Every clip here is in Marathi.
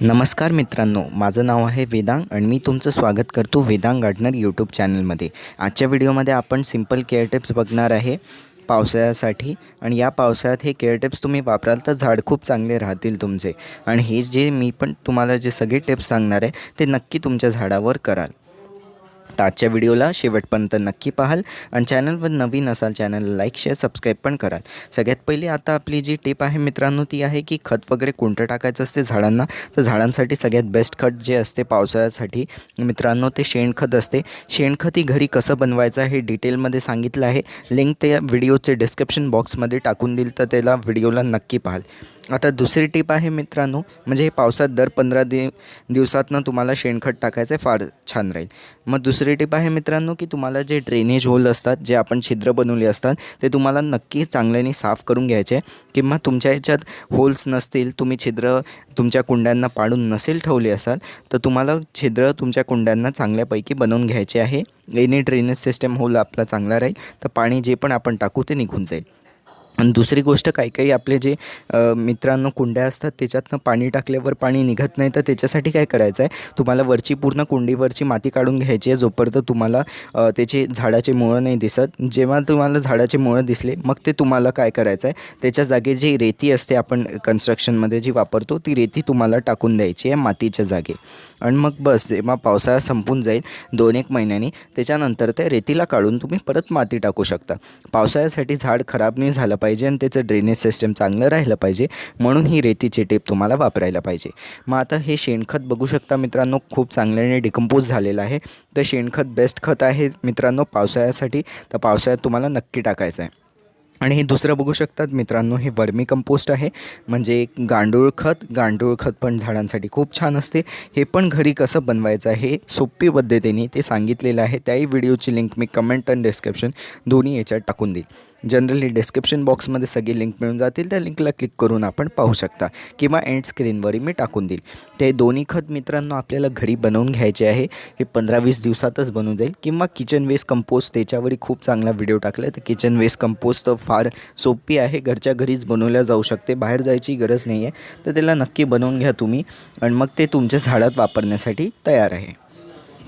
नमस्कार मित्रांनो माझं नाव आहे वेदांग आणि मी तुमचं स्वागत करतो वेदांग गार्डनर यूट्यूब चॅनलमध्ये आजच्या व्हिडिओमध्ये आपण सिंपल केअर टिप्स बघणार आहे पावसाळ्यासाठी आणि या पावसाळ्यात हे केअर टिप्स तुम्ही वापराल तर झाड खूप चांगले राहतील तुमचे. आणि हे जे मी पण तुम्हाला जे सगळे टिप्स सांगणार आहे ते नक्की तुमच्या झाडावर कराल. तर आजच्या व्हिडिओला शेवटपर्यंत नक्की पाहाल आणि चॅनलवर नवीन असाल चॅनलला लाईक शेअर सबस्क्राईब पण कराल. सगळ्यात पहिली आता आपली जी टिप आहे मित्रांनो ती आहे की खत वगैरे कोणतं टाकायचं असते झाडांना? तर झाडांसाठी सगळ्यात बेस्ट खत जे असते पावसाळ्यासाठी मित्रांनो ते शेणखत असते. शेणखत ही घरी कसं बनवायचं आहे हे डिटेलमध्ये सांगितलं आहे. लिंक त्या व्हिडिओचे डिस्क्रिप्शन बॉक्समध्ये टाकून देईल तर त्याला व्हिडिओला नक्की पाहाल. आता दुसरी टिप आहे मित्रांनो म्हणजे हे पावसात दर पंधरा दि दिवसातनं तुम्हाला शेणखत टाकायचं आहे फार छान राहील. मग दुसरी टिप आहे मित्रांनो की तुम्हाला जे ड्रेनेज होल असतात जे आपण छिद्र बनवले असतात ते तुम्हाला नक्की चांगल्याने साफ करून घ्यायचे. किंवा तुमच्या ह्याच्यात होल्स नसतील तुम्ही छिद्र तुमच्या कुंड्यांना पाडून नसेल ठेवले असाल तर तुम्हाला छिद्र तुमच्या कुंड्यांना चांगल्यापैकी बनवून घ्यायचे आहे. एनी ड्रेनेज सिस्टम होल आपला चांगला राहील तर पाणी जे पण आपण टाकू ते निघून जाईल. आणि दुसरी गोष्ट काही काही आपले जे मित्रांनो कुंड्या असतात त्याच्यातनं पाणी टाकल्यावर पाणी निघत नाही तर त्याच्यासाठी काय करायचं आहे? तुम्हाला वरची पूर्ण कुंडीवरची माती काढून घ्यायची आहे जोपर्यंत तुम्हाला त्याचे झाडाचे मुळं नाही दिसत. जेव्हा तुम्हाला झाडाचे मुळं दिसले मग ते तुम्हाला काय करायचं आहे? त्याच्या जागे जी रेती असते आपण कन्स्ट्रक्शनमध्ये जी वापरतो ती रेती तुम्हाला टाकून द्यायची आहे मातीच्या जागे. आणि मग बस जेव्हा पावसाळा संपून जाईल दोन एक महिन्यांनी त्याच्यानंतर त्या रेतीला काढून तुम्ही परत माती टाकू शकता. पावसाळ्यासाठी झाड खराब नाही झालं पाहिजे. पाहिजे आणि त्याचं ड्रेनेज सिस्टम चांगलं राहिलं पाहिजे म्हणून ही रेतीची टेप तुम्हाला वापरायला पाहिजे. मग आता हे शेणखत बघू शकता मित्रांनो खूप चांगल्याने डिकम्पोज झालेलं आहे. तर शेणखत बेस्ट खत आहे मित्रांनो पावसाळ्यासाठी. तर पावसाळ्यात तुम्हाला नक्की टाकायचं आहे. आणि हे दुसरं बघू शकतात मित्रांनो हे वर्मी कंपोस्ट आहे. म्हणजे गांडूळ खत गांडूळ खत पण झाडांसाठी खूप छान असते. हे पण घरी कसं बनवायचं आहे सोपी पद्धतीने ते सांगितलेलं आहे. त्याही व्हिडिओची लिंक मी कमेंट आणि डिस्क्रिप्शन दोन्ही याच्यात टाकून देईल जनरली डिस्क्रिप्शन बॉक्समध्ये सगळी लिंक मिळून जातील. त्या लिंकला क्लिक करून आपण पाहू शकता किंवा एंड स्क्रीनवरही मी टाकून देईल. ते दोन्ही खत मित्रांनो आपल्याला घरी बनवून घ्यायचे आहे. हे पंधरा वीस दिवसातच बनून जाईल. किंवा किचन वेस्ट कंपोस्ट त्याच्यावरही खूप चांगला व्हिडिओ टाकला आहे तर किचन वेस्ट कंपोस्ट तर फार सोपी आहे. घरच्या घरीच बनवल्या जाऊ शकते. बाहेर जायची गरज नाही आहे तर त्याला नक्की बनवून घ्या तुम्ही. आणि मग ते तुमच्या झाडात वापरण्यासाठी तयार आहे.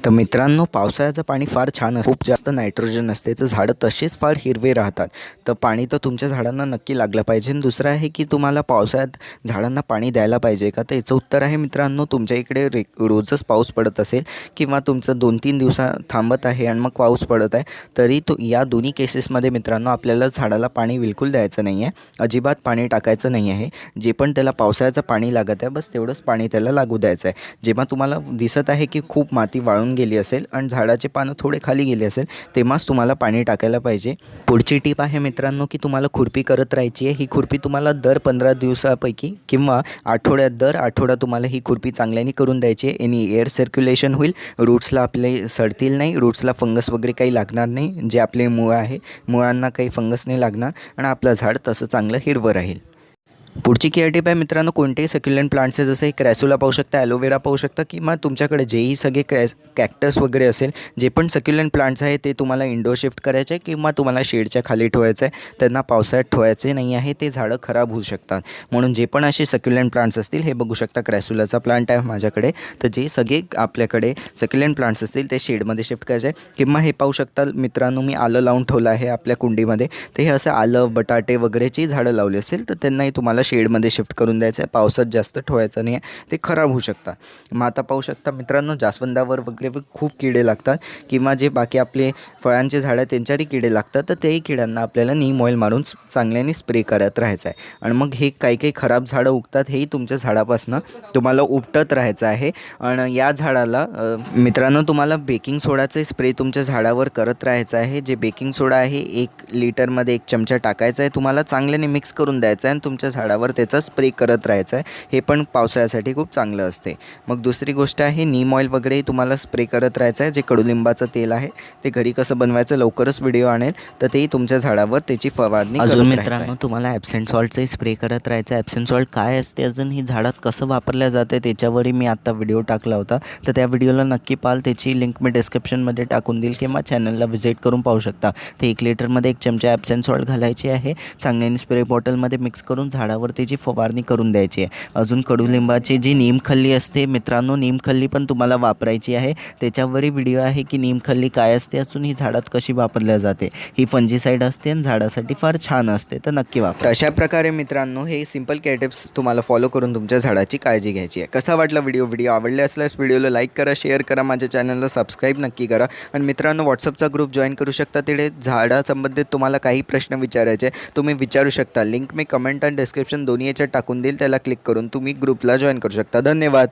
तर मित्रांनो पावसाळ्याचं पाणी फार छान असतं खूप जास्त नायट्रोजन असते तर झाडं तसेच फार हिरवे राहतात. तर पाणी तर तुमच्या झाडांना नक्की लागलं पाहिजे. आणि दुसरं आहे की तुम्हाला पावसाळ्यात झाडांना पाणी द्यायला पाहिजे का? तर याचं उत्तर आहे मित्रांनो तुमच्या इकडे रे रोजच पाऊस पडत असेल किंवा तुमचं दोन तीन दिवसा थांबत आहे आणि मग पाऊस पडत आहे तरी तो या दोन्ही केसेसमध्ये मित्रांनो आपल्याला झाडाला पाणी बिलकुल द्यायचं नाही आहे अजिबात पाणी टाकायचं नाही आहे जे पण त्याला पावसाळ्याचं पाणी लागत आहे बस तेवढंच पाणी त्याला लागू द्यायचं आहे. जेव्हा तुम्हाला दिसत आहे की खूप माती वाळून गेली असेल आणि झाडाचे पानं थोडे खाली गेले असेल तेव्हाच तुम्हाला पाणी टाकायला पाहिजे. पुढची टीप आहे मित्रांनो की तुम्हाला खुरपी करत राहायची आहे. ही खुरपी तुम्हाला दर पंधरा दिवसापैकी किंवा आठवड्यात दर आठवडा तुम्हाला ही खुरपी चांगल्याने करून द्यायची आहे. एनी एअर सर्क्युलेशन होईल. रूट्सला आपले सडतील नाही. रूट्सला फंगस वगैरे काही लागणार नाही. जे आपले मुळं आहे मुळांना काही फंगस नाही लागणार. आणि आपलं झाड तसं चांगलं हिरवं राहील. पुढची केअर टिप आहे मित्रांनो कोणतेही सक्युलंट प्लांट्स आहे जसे क्रॅसुला पाहू शकता ॲलोवेरा पाहू शकता किंवा तुमच्याकडे जेही सगळे क्रॅस कॅक्टस वगैरे असेल जे पण सक्युलंट प्लांट्स आहे ते तुम्हाला इंडोर शिफ्ट करायचे आहे किंवा तुम्हाला शेडच्या खाली ठेवायचं आहे त्यांना पावसाळ्यात ठेवायचे नाही आहे ते झाडं खराब होऊ शकतात. म्हणून जे पण असे सक्युलंट प्लांट्स असतील हे बघू शकता क्रॅसुलाचा प्लांट आहे माझ्याकडे तर जे सगळे आपल्याकडे सक्युलंट प्लांट्स असतील ते शेडमध्ये शिफ्ट करायचे आहे किंवा हे पाहू शकता मित्रांनो मी आलं लावून ठेवलं आहे आपल्या कुंडीमध्ये ते हे असं आलं बटाटे वगैरेची झाडं लावली असेल तर त्यांनाही तुम्हाला शेडमध्ये शिफ्ट करून द्यायचं आहे. पावसात जास्त ठेवायचं नाही आहे. ते खराब होऊ शकतात. मग आता पाहू शकता मित्रांनो जास्वंदावर वगैरे खूप किडे लागतात किंवा जे बाकी आपले फळांचे झाडं त्यांच्याही किडे लागतात. तर तेही किड्यांना आपल्याला नीम ऑइल मारून चांगल्याने स्प्रे करत राहायचं आहे. आणि मग हे काही काही खराब झाडं उगतात हेही तुमच्या झाडापासनं तुम्हाला उपटत राहायचं आहे. आणि या झाडाला मित्रांनो तुम्हाला बेकिंग सोडाचे स्प्रे तुमच्या झाडावर करत राहायचं आहे. जे बेकिंग सोडा आहे एक लिटरमध्ये एक चमचा टाकायचा आहे. तुम्हाला चांगल्याने मिक्स करून द्यायचं आहे आणि तुमच्या झाडावर त्याचा स्प्रे करत राहायचं आहे. हे पण पावसाळ्यासाठी खूप चांगलं असते. मग दुसरी गोष्ट आहे नीम ऑइल वगैरे तुम्हाला स्प्रे करत राहायचं आहे जे कडुलिंबाचं तेल आहे ते घरी कसं बनवायचं लवकरच व्हिडिओ आणेल. तर तेही तुमच्या झाडावर त्याची फवारणी अजून मित्रांनो आहे. तुम्हाला ॲब्सेंट सॉल्टचाही स्प्रे करत राहायचं ॲब्सेंट सॉल्ट काय असते अजून? ही झाडात कसं वापरल्या जाते त्याच्यावरही मी आत्ता व्हिडिओ टाकला होता. तर त्या व्हिडिओला नक्की पाल त्याची लिंक मी डिस्क्रिप्शनमध्ये टाकून देईल किंवा चॅनलला व्हिजिट करून पाहू शकता. ते एक लिटरमध्ये एक चमचा ॲब्सेंट सॉल्ट घालायची आहे. चांगल्याने स्प्रे बॉटलमध्ये मिक्स करून झाडावर झाडावर त्याची फवारणी करून द्यायची आहे. अजून कडुलिंबाची जी नीमखल्ली असते मित्रांनो नीमखल्ली पण तुम्हाला वापरायची आहे. त्याच्यावरही व्हिडिओ आहे की नीमखल्ली काय असते असून ही झाडात कशी वापरल्या जाते. ही फंजीसाईड असते आणि झाडासाठी फार छान असते तर नक्की वापर. अशा प्रकारे मित्रांनो हे सिंपल केअर टिप्स तुम्हाला फॉलो करून तुमच्या झाडाची काळजी घ्यायची आहे. कसा वाटला व्हिडिओ व्हिडिओ आवडले असल्यास व्हिडिओला लाईक करा शेअर करा माझ्या चॅनलला सबस्क्राईब नक्की करा. आणि मित्रांनो व्हॉट्सअपचा ग्रुप जॉईन करू शकता. तिथे झाडासंबंधित तुम्हाला काही प्रश्न विचारायचे तुम्ही विचारू शकता. लिंक मी कमेंट आणि डिस्क्रिप्शन दोन्ही याच्यात टाकून देईल त्याला क्लिक करून तुम्ही ग्रुपला जॉईन करू शकता. धन्यवाद.